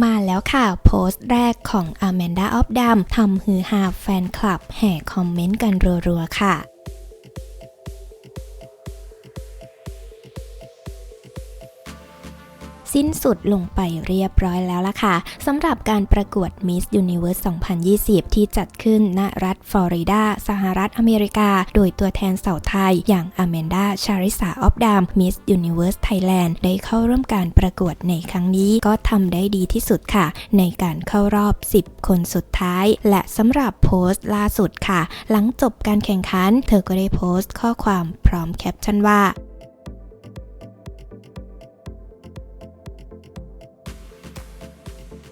มาแล้วค่ะ โพสต์แรกของ Amanda of Dam ทำฮือฮาแฟนคลับ แห่คอมเมนต์กันรัวๆค่ะ สิ้นสุดลงไปเรียบร้อยแล้วล่ะค่ะสำหรับการประกวด Miss Universe 2020 ที่จัดขึ้นณรัฐฟลอริดา สหรัฐอเมริกา โดยตัวแทนสาวไทย อย่างอแมนดาชาริสาออฟดาม Miss Universe Thailand ได้เข้าร่วมการประกวดในครั้งนี้ก็ทำได้ดีที่สุดค่ะ ในการเข้ารอบ 10 คนสุดท้าย และสำหรับโพสต์ล่าสุดค่ะ หลังจบการแข่งขัน เธอก็ได้โพสต์ข้อความพร้อมแคปชั่นว่า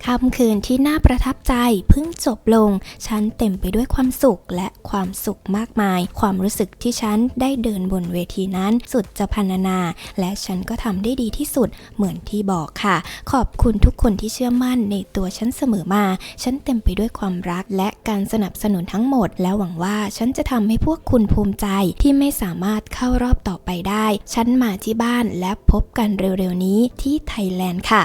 ค่ำคืนที่น่าประทับใจเพิ่งจบลง ฉันเต็มไปด้วยความสุขและความสุขมากมาย ความรู้สึกที่ฉันได้เดินบนเวทีนั้น สุดจะพรรณนา และฉันก็ทำได้ดีที่สุดเหมือนที่บอกค่ะ ขอบคุณทุกคนที่เชื่อมั่นในตัวฉันเสมอมา ฉันเต็มไปด้วยความรักและการสนับสนุนทั้งหมด และหวังว่าฉันจะทำให้พวกคุณภูมิใจที่ไม่สามารถเข้ารอบต่อไปได้ ฉันมาที่บ้านและพบกันเร็วๆนี้ที่ไทยแลนด์ค่ะ